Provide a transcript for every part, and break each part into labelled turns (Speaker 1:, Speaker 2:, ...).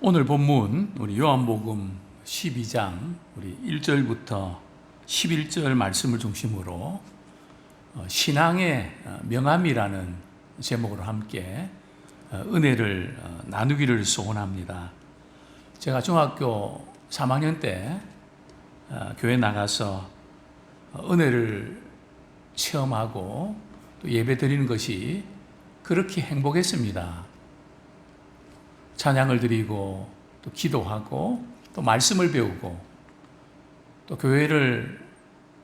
Speaker 1: 오늘 본문 우리 요한복음 12장 우리 1절부터 11절 말씀을 중심으로 어, 신앙의 어, 명암이라는 제목으로 함께 어, 은혜를 어, 나누기를 소원합니다. 제가 중학교 3학년 때 어, 교회 나가서 어, 은혜를 체험하고 또 예배 드리는 것이 그렇게 행복했습니다. 찬양을 드리고 또 기도하고 또 말씀을 배우고 또 교회를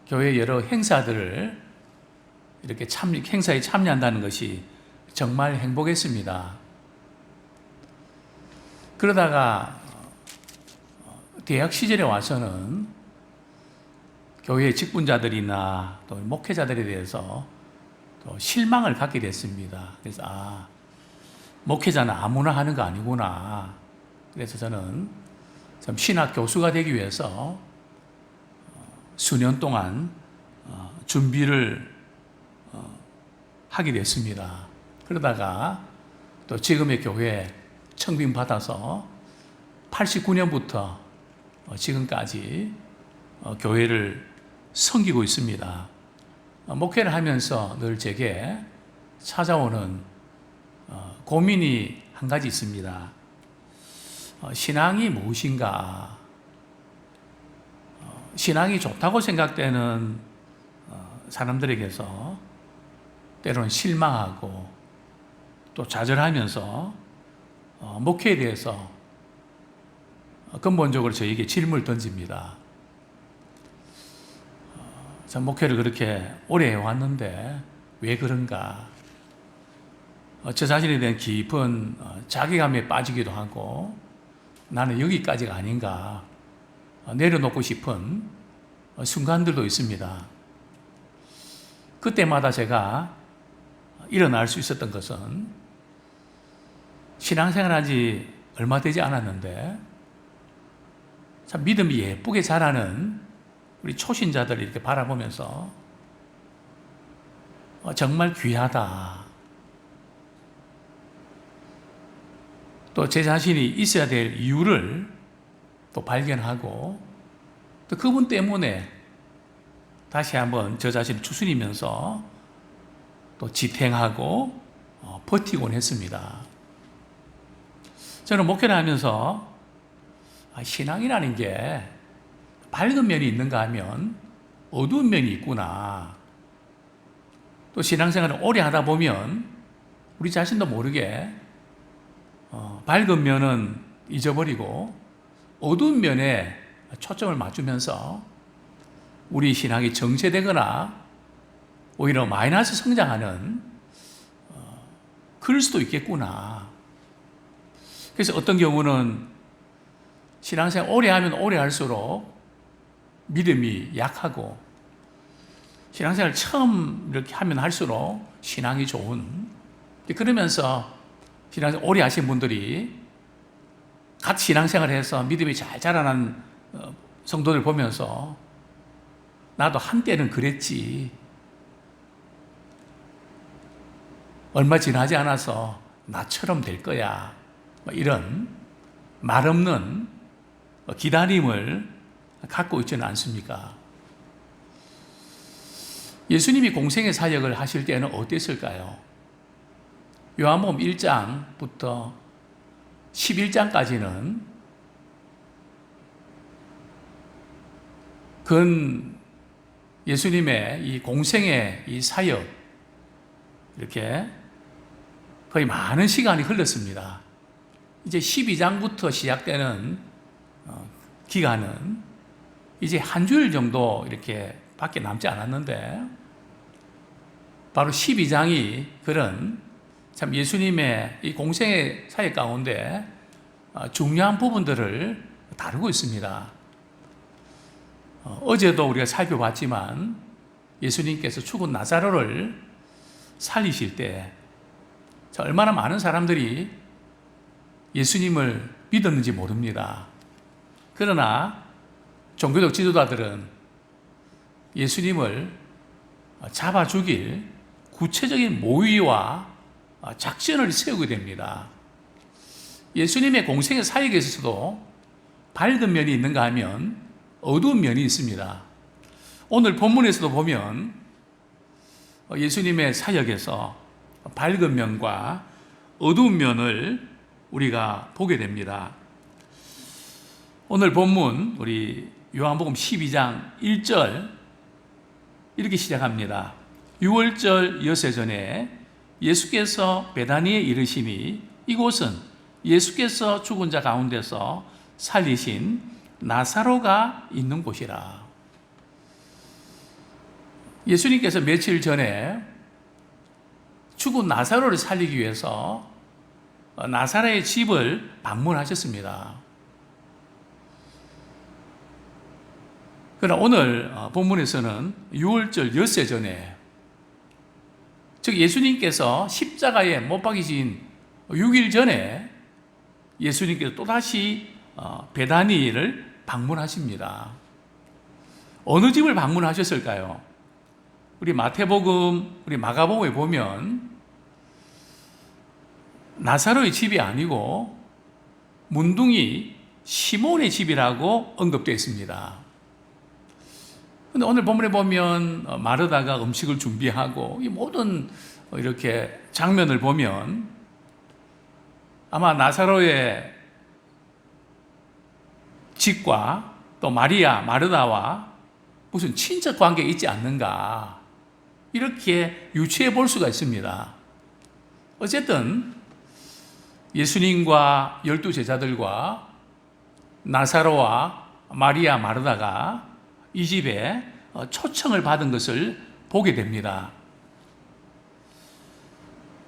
Speaker 1: 교회 여러 행사들을 이렇게 참 행사에 참여한다는 것이 정말 행복했습니다. 그러다가 어, 대학 시절에 와서는 교회 직분자들이나 또 목회자들에 대해서 또 실망을 갖게 됐습니다. 그래서 아 목회자는 아무나 하는 거 아니구나. 그래서 저는 참 신학 교수가 되기 위해서 어, 수년 동안 어, 준비를 어, 하게 됐습니다. 그러다가 또 지금의 교회 청빙 받아서 89년부터 지금까지 교회를 섬기고 있습니다. 목회를 하면서 늘 제게 찾아오는 어, 고민이 한 가지 있습니다. 어, 신앙이 무엇인가? 어, 신앙이 좋다고 생각되는 어, 사람들에게서 때로는 실망하고 또 좌절하면서 어, 목회에 대해서 근본적으로 저에게 질문을 던집니다. 어, 전 목회를 그렇게 오래 해왔는데 왜 그런가? 어, 저 자신에 대한 깊은 어, 자괴감에 빠지기도 하고 나는 여기까지가 아닌가 어, 내려놓고 싶은 순간들도 있습니다. 그때마다 제가 일어날 수 있었던 것은 신앙생활한 지 얼마 되지 않았는데 참 믿음이 예쁘게 자라는 우리 초신자들을 이렇게 바라보면서 정말 귀하다. 또 제 자신이 있어야 될 이유를 또 발견하고 또 그분 때문에 다시 한번 저 자신을 추스리면서 또 지탱하고 어, 버티곤 했습니다. 저는 목회를 하면서 아, 신앙이라는 게 밝은 면이 있는가 하면 어두운 면이 있구나. 또 신앙생활을 오래 하다 보면 우리 자신도 모르게 어, 밝은 면은 잊어버리고 어두운 면에 초점을 맞추면서 우리 신앙이 정체되거나 오히려 마이너스 성장하는 어, 그럴 수도 있겠구나. 그래서 어떤 경우는 신앙생활 오래 하면 오래 할수록 믿음이 약하고 신앙생활 처음 이렇게 하면 할수록 신앙이 좋은 그러면서 신앙생활 오래 하신 분들이 같이 신앙생활을 해서 믿음이 잘 자라난 어, 성도들 보면서 나도 한때는 그랬지. 얼마 지나지 않아서 나처럼 될 거야. 뭐 이런 말 없는 기다림을 갖고 있지는 않습니까? 예수님이 공생의 사역을 하실 때는 어땠을까요? 요한복음 1장부터 11장까지는 근 예수님의 이 공생의 이 사역 이렇게 거의 많은 시간이 흘렀습니다. 이제 12장부터 시작되는 어, 기간은 이제 한 주일 정도 이렇게 밖에 남지 않았는데 바로 12장이 그런 참 예수님의 이 공생의 사역 가운데 어, 중요한 부분들을 다루고 있습니다. 어, 어제도 우리가 살펴봤지만 예수님께서 죽은 나사로를 살리실 때 얼마나 많은 사람들이 예수님을 믿었는지 모릅니다. 그러나 종교적 지도자들은 예수님을 잡아 죽일 구체적인 모의와 작전을 세우게 됩니다. 예수님의 공생의 사역에 있어서도 밝은 면이 있는가 하면 어두운 면이 있습니다. 오늘 본문에서도 보면 예수님의 사역에서 밝은 면과 어두운 면을 우리가 보게 됩니다. 오늘 본문 우리 요한복음 12장 1절 이렇게 시작합니다. 6월절 여세 전에 예수께서 베다니에 이르시니 이곳은 예수께서 죽은 자 가운데서 살리신 나사로가 있는 곳이라. 예수님께서 며칠 전에 죽은 나사로를 살리기 위해서 나사로의 집을 방문하셨습니다. 그러나 오늘 어, 본문에서는 6월절 엿새 전에 즉 예수님께서 십자가에 못 박이신 6일 전에 예수님께서 또다시 어, 베다니를 방문하십니다. 어느 집을 방문하셨을까요? 우리 마태복음, 우리 마가복음에 보면 나사로의 집이 아니고 문둥이 시몬의 집이라고 언급되어 있습니다. 근데 오늘 본문에 보면 어, 마르다가 음식을 준비하고 이 모든 어, 이렇게 장면을 보면 아마 나사로의 집과 또 마리아, 마르다와 무슨 친척 관계 있지 않는가 이렇게 유추해 볼 수가 있습니다. 어쨌든 예수님과 열두 제자들과 나사로와 마리아, 마르다가 이 집에 어, 초청을 받은 것을 보게 됩니다.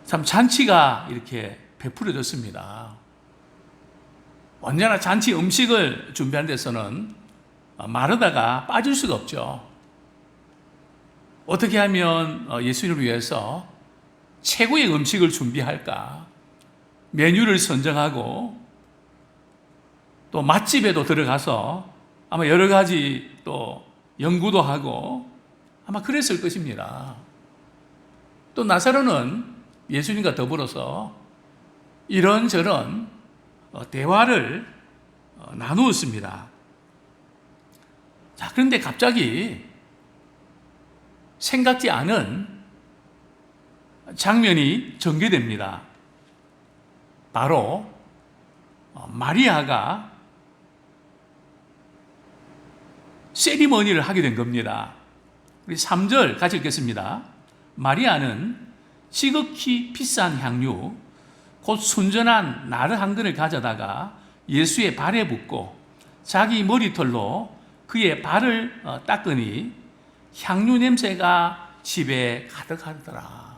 Speaker 1: 참 잔치가 이렇게 베풀어졌습니다. 언제나 잔치 음식을 준비하는 데서는 어, 마르다가 빠질 수가 없죠. 어떻게 하면 어, 예수님을 위해서 최고의 음식을 준비할까? 메뉴를 선정하고 또 맛집에도 들어가서 아마 여러 가지 또 연구도 하고 아마 그랬을 것입니다. 또 나사로는 예수님과 더불어서 이런저런 어, 대화를 어, 나누었습니다. 자, 그런데 갑자기 생각지 않은 장면이 전개됩니다. 바로 어, 마리아가 세리머니를 하게 된 겁니다. 우리 3절 같이 읽겠습니다. 마리아는 지극히 비싼 향유, 곧 순전한 나르 한 근을 가져다가 예수의 발에 붓고 자기 머리털로 그의 발을 어, 닦으니 향유 냄새가 집에 가득하더라.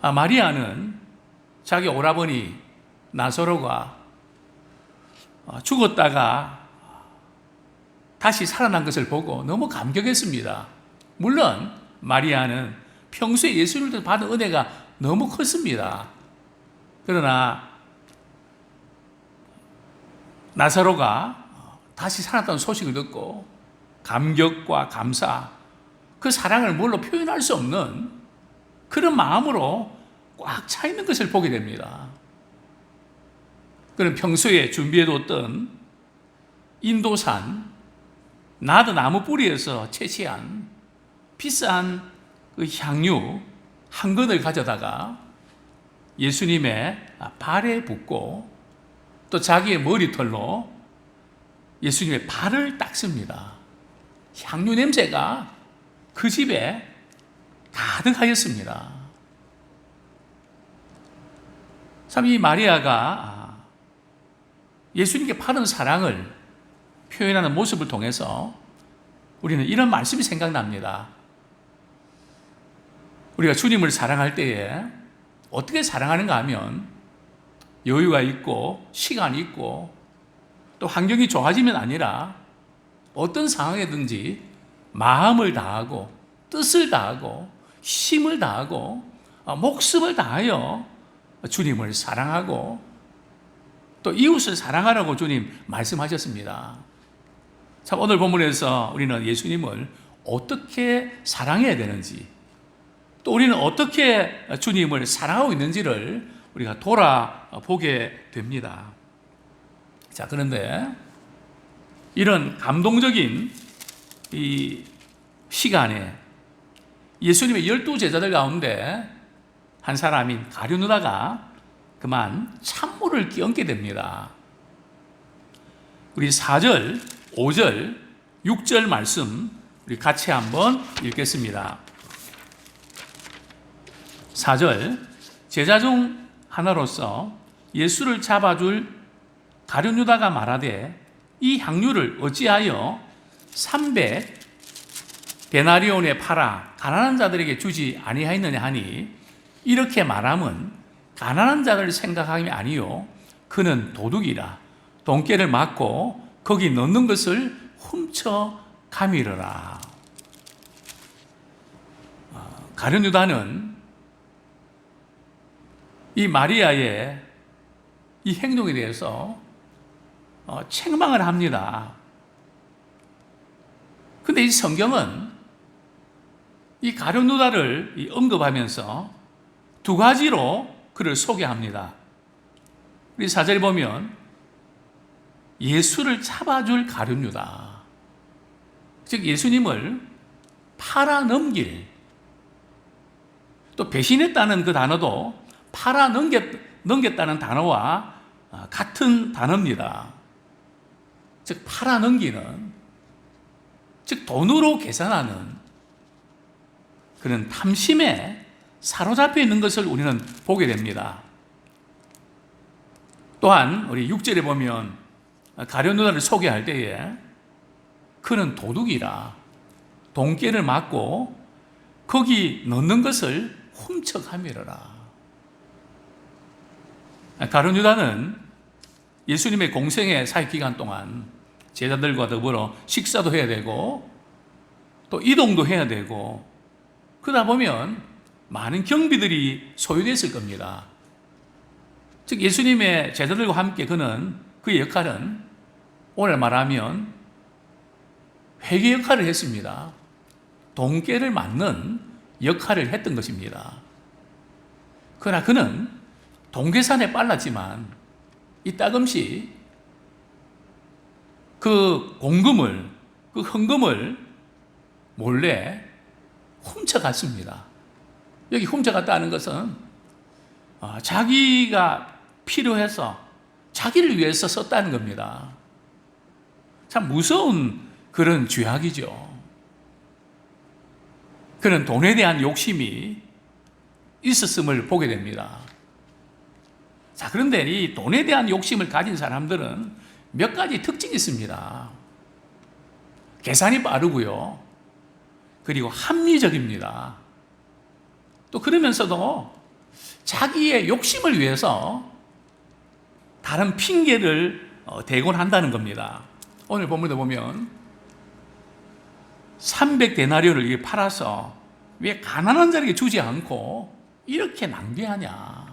Speaker 1: 아, 마리아는 자기 오라버니 나서로가 어, 죽었다가 다시 살아난 것을 보고 너무 감격했습니다. 물론 마리아는 평소에 예수를 받은 은혜가 너무 컸습니다. 그러나 나사로가 다시 살았다는 소식을 듣고 감격과 감사, 그 사랑을 뭘로 표현할 수 없는 그런 마음으로 꽉 차 있는 것을 보게 됩니다. 그는 평소에 준비해뒀던 인도산 나도 나무 뿌리에서 채취한 비싼 그 향유 한 근을 가져다가 예수님의 발에 붓고 또 자기의 머리털로 예수님의 발을 닦습니다. 향유 냄새가 그 집에 가득하였습니다. 참 이 마리아가 예수님께 파는 사랑을 표현하는 모습을 통해서 우리는 이런 말씀이 생각납니다. 우리가 주님을 사랑할 때에 어떻게 사랑하는가 하면 여유가 있고 시간이 있고 또 환경이 좋아지면 아니라 어떤 상황에든지 마음을 다하고 뜻을 다하고 힘을 다하고 목숨을 다하여 주님을 사랑하고 또 이웃을 사랑하라고 주님 말씀하셨습니다. 참 오늘 본문에서 우리는 예수님을 어떻게 사랑해야 되는지 또 우리는 어떻게 주님을 사랑하고 있는지를 우리가 돌아보게 됩니다. 자, 그런데 이런 감동적인 이 시간에 예수님의 열두 제자들 가운데 한 사람인 가룟유다가 그만 찬물을 끼얹게 됩니다. 우리 4절, 5절, 6절 말씀 우리 같이 한번 읽겠습니다. 4절 제자 중 하나로서 예수를 잡아줄 가룟 유다가 말하되 이 향유를 어찌하여 300 데나리온에 팔아 가난한 자들에게 주지 아니하였느냐 하니 이렇게 말함은 가난한 자를 생각함이 아니요 그는 도둑이라 돈깨를 맞고 거기 넣는 것을 훔쳐 가미르라 어, 가룟 유다는 이 마리아의 이 행동에 대해서 어, 책망을 합니다. 근데 이 성경은 이 가룟 유다를 이 언급하면서 두 가지로 그를 소개합니다. 우리 사절에 보면 예수를 잡아줄 가룟유다. 즉 예수님을 팔아 넘길 또 배신했다는 그 단어도 팔아 넘겼, 넘겼다는 단어와 아, 같은 단어입니다. 즉 팔아 넘기는 즉 돈으로 계산하는 그런 탐심에 사로잡혀 있는 것을 우리는 보게 됩니다. 또한 우리 6절에 보면 가룟유다를 소개할 때에 그는 도둑이라 돈깨를 맞고 거기 넣는 것을 훔쳐가미르라. 가룟 유다는 예수님의 공생의 사역 기간 동안 제자들과 더불어 식사도 해야 되고 또 이동도 해야 되고 그러다 보면 많은 경비들이 소요됐을 겁니다. 즉 예수님의 제자들과 함께 그는 그의 역할은 오늘 말하면 회계 역할을 했습니다. 동계를 맞는 역할을 했던 것입니다. 그러나 그는 동계산에 빨랐지만 이 따금씩 그 공금을, 그 헌금을 몰래 훔쳐갔습니다. 여기 훔쳐갔다는 것은 어, 자기가 필요해서 자기를 위해서 썼다는 겁니다. 참 무서운 그런 죄악이죠. 그런 돈에 대한 욕심이 있었음을 보게 됩니다. 자, 그런데 이 돈에 대한 욕심을 가진 사람들은 몇 가지 특징이 있습니다. 계산이 빠르고요. 그리고 합리적입니다. 또 그러면서도 자기의 욕심을 위해서 다른 핑계를 어, 대곤 한다는 겁니다. 오늘 본문에 보면 300데나리온을 팔아서 왜 가난한 자에게 주지 않고 이렇게 낭비하냐?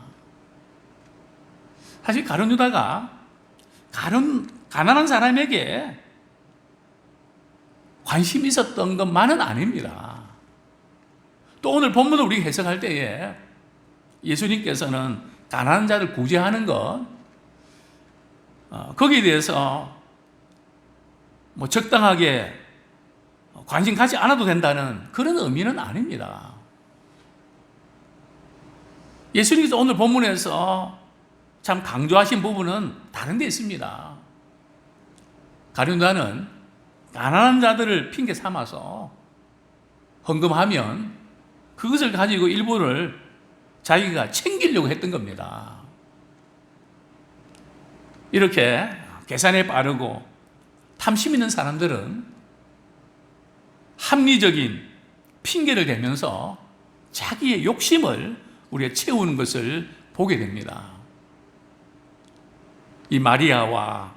Speaker 1: 사실 가룟 유다가 가른 가난한 사람에게 관심이 있었던 것만은 아닙니다. 또 오늘 본문을 우리 해석할 때에 예수님께서는 가난한 자를 구제하는 것, 어, 거기에 대해서 뭐 적당하게 관심 갖지 않아도 된다는 그런 의미는 아닙니다. 예수님께서 오늘 본문에서 참 강조하신 부분은 다른 데 있습니다. 가룟유다는 가난한 자들을 핑계 삼아서 헌금하면 그것을 가지고 일부를 자기가 챙기려고 했던 겁니다. 이렇게 계산에 빠르고 탐심 있는 사람들은 합리적인 핑계를 대면서 자기의 욕심을 우리가 채우는 것을 보게 됩니다. 이 마리아와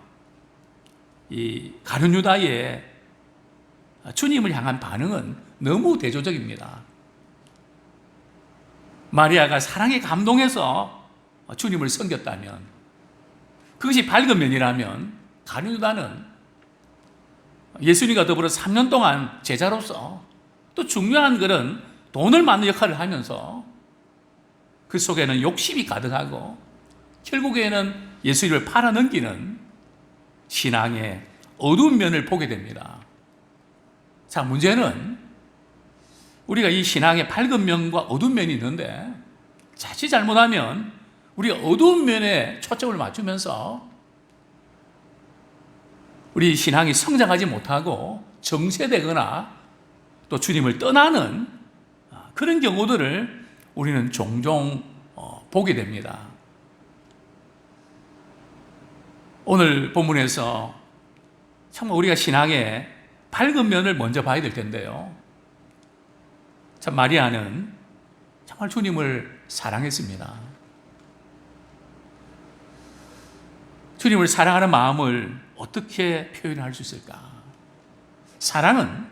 Speaker 1: 이 가룟유다의 주님을 향한 반응은 너무 대조적입니다. 마리아가 사랑에 감동해서 주님을 섬겼다면 그것이 밝은 면이라면 가룟유다는 예수님과 더불어 3년 동안 제자로서 또 중요한 그런 돈을 맞는 역할을 하면서 그그 속에는 욕심이 가득하고 결국에는 예수님을 팔아넘기는 신앙의 어두운 면을 보게 됩니다. 자, 문제는 우리가 이 신앙의 밝은 면과 어두운 면이 있는데 자칫 잘못하면 우리가 어두운 면에 초점을 맞추면서 우리 신앙이 성장하지 못하고 정체되거나 또 주님을 떠나는 그런 경우들을 우리는 종종 어, 보게 됩니다. 오늘 본문에서 정말 우리가 신앙의 밝은 면을 먼저 봐야 될 텐데요. 참 마리아는 정말 주님을 사랑했습니다. 주님을 사랑하는 마음을 어떻게 표현할 수 있을까? 사랑은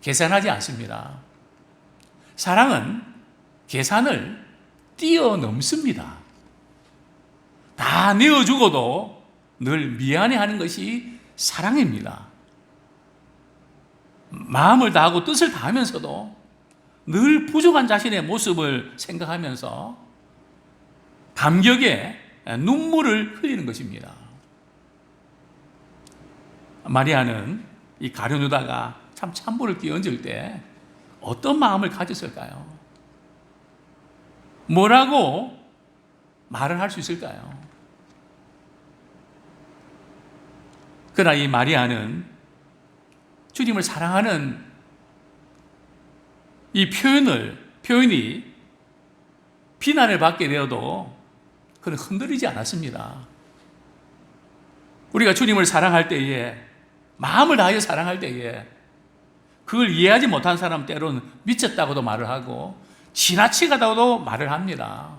Speaker 1: 계산하지 않습니다. 사랑은 계산을 뛰어넘습니다. 다 내어주고도 늘 미안해하는 것이 사랑입니다. 마음을 다하고 뜻을 다하면서도 늘 부족한 자신의 모습을 생각하면서 감격에 눈물을 흘리는 것입니다. 마리아는 이 가룟유다가 참 찬물을 끼얹을 때 어떤 마음을 가졌을까요? 뭐라고 말을 할 수 있을까요? 그러나 이 마리아는 주님을 사랑하는 이 표현을, 표현이 비난을 받게 되어도 그는 흔들리지 않았습니다. 우리가 주님을 사랑할 때에, 마음을 다하여 사랑할 때에, 그걸 이해하지 못한 사람 때로는 미쳤다고도 말을 하고, 지나치가다고도 말을 합니다.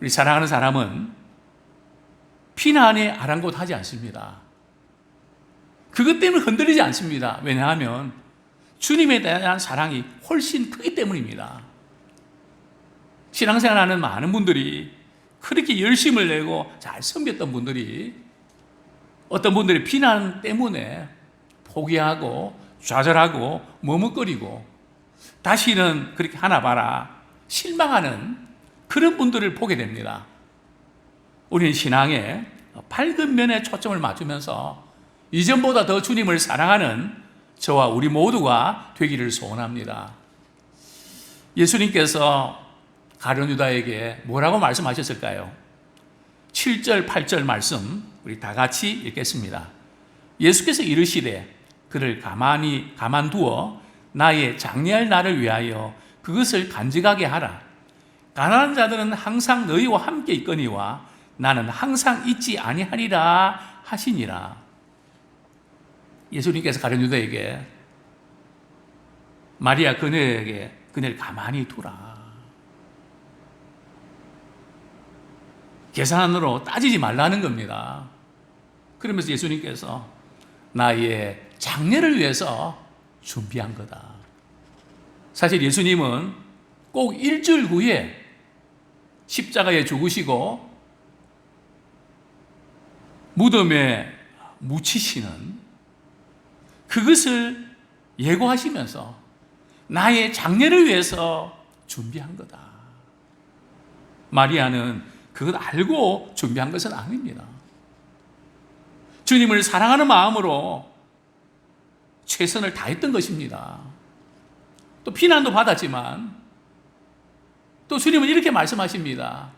Speaker 1: 우리 사랑하는 사람은 비난에 아랑곳하지 않습니다. 그것 때문에 흔들리지 않습니다. 왜냐하면 주님에 대한 사랑이 훨씬 크기 때문입니다. 신앙생활하는 많은 분들이 그렇게 열심을 내고 잘 섬겼던 분들이 어떤 분들이 비난 때문에 포기하고 좌절하고 머뭇거리고 다시는 그렇게 하나 봐라 실망하는 그런 분들을 보게 됩니다. 우리는 신앙의 밝은 면에 초점을 맞추면서 이전보다 더 주님을 사랑하는 저와 우리 모두가 되기를 소원합니다. 예수님께서 가룟 유다에게 뭐라고 말씀하셨을까요? 7절, 8절 말씀 우리 다 같이 읽겠습니다. 예수께서 이르시되 그를 가만히 가만두어 나의 장례할 날을 위하여 그것을 간직하게 하라. 가난한 자들은 항상 너희와 함께 있거니와 나는 항상 있지 아니하리라 하시니라. 예수님께서 가룟 유다에게 마리아 그녀에게 그녀를 가만히 두라. 계산으로 따지지 말라는 겁니다. 그러면서 예수님께서 나의 장례를 위해서 준비한 거다. 사실 예수님은 꼭 일주일 후에 십자가에 죽으시고 무덤에 묻히시는 그것을 예고하시면서 나의 장례를 위해서 준비한 거다. 마리아는 그것 알고 준비한 것은 아닙니다. 주님을 사랑하는 마음으로 최선을 다했던 것입니다. 또 피난도 받았지만 또 주님은 이렇게 말씀하십니다.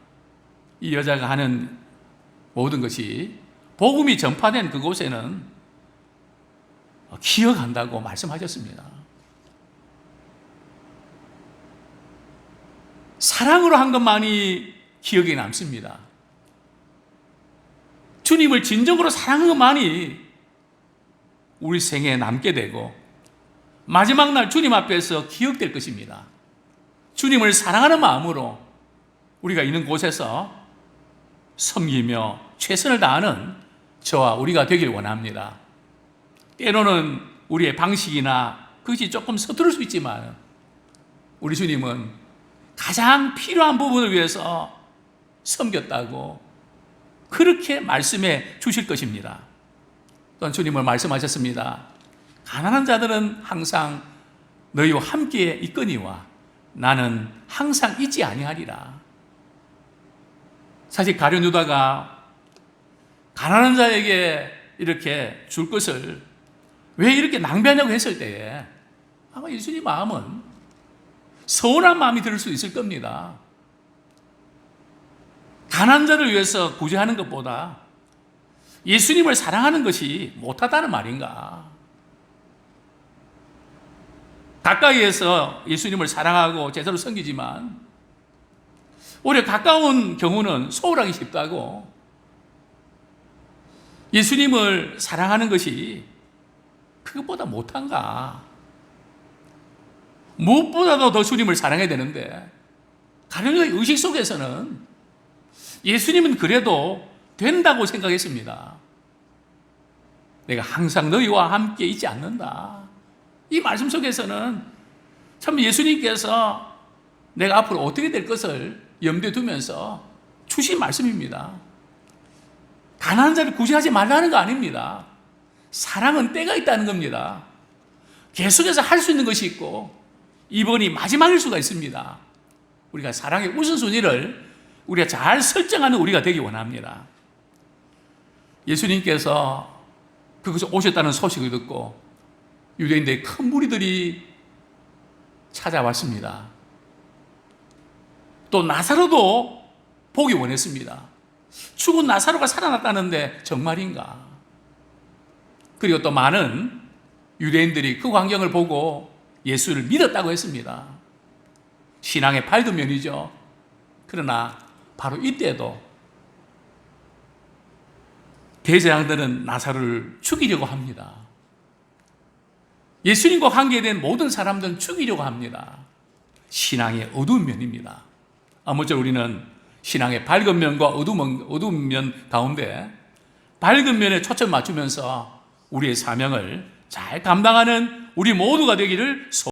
Speaker 1: 이 여자가 하는 모든 것이 복음이 전파된 그곳에는 기억한다고 말씀하셨습니다. 사랑으로 한 것만이 기억에 남습니다. 주님을 진정으로 사랑한 것만이 우리 생에 남게 되고 마지막 날 주님 앞에서 기억될 것입니다. 주님을 사랑하는 마음으로 우리가 있는 곳에서 섬기며 최선을 다하는 저와 우리가 되길 원합니다. 때로는 우리의 방식이나 그것이 조금 서투를 수 있지만 우리 주님은 가장 필요한 부분을 위해서 섬겼다고 그렇게 말씀해 주실 것입니다. 또한 주님을 말씀하셨습니다. 가난한 자들은 항상 너희와 함께 있거니와 나는 항상 잊지 아니하리라. 사실 가룟 유다가 가난한 자에게 이렇게 줄 것을 왜 이렇게 낭비하냐고 했을 때에 아마 예수님 마음은 서운한 마음이 들 수 있을 겁니다. 가난한 자를 위해서 구제하는 것보다 예수님을 사랑하는 것이 못하다는 말인가? 가까이에서 예수님을 사랑하고 제대로 섬기지만 오히려 가까운 경우는 소홀하기 쉽다고 예수님을 사랑하는 것이 그것보다 못한가? 무엇보다도 더 주님을 사랑해야 되는데 가령의 의식 속에서는 예수님은 그래도 된다고 생각했습니다. 내가 항상 너희와 함께 있지 않는다. 이 말씀 속에서는 참 예수님께서 내가 앞으로 어떻게 될 것을 염두에 두면서 주신 말씀입니다. 가난한 자를 구제하지 말라는 거 아닙니다. 사랑은 때가 있다는 겁니다. 계속해서 할 수 있는 것이 있고 이번이 마지막일 수가 있습니다. 우리가 사랑의 우선순위를 우리가 잘 설정하는 우리가 되기 원합니다. 예수님께서 그것을 오셨다는 소식을 듣고 유대인들의 큰 무리들이 찾아왔습니다. 또 나사로도 보기 원했습니다. 죽은 나사로가 살아났다는데 정말인가? 그리고 또 많은 유대인들이 그 광경을 보고 예수를 믿었다고 했습니다. 신앙의 밝은 면이죠. 그러나 바로 이때도 대제장들은 나사로를 죽이려고 합니다. 예수님과 관계된 모든 사람들은 죽이려고 합니다. 신앙의 어두운 면입니다. 아무쪼록 우리는 신앙의 밝은 면과 어두운, 어두운 면 가운데 밝은 면에 초점 맞추면서 우리의 사명을 잘 감당하는 우리 모두가 되기를 소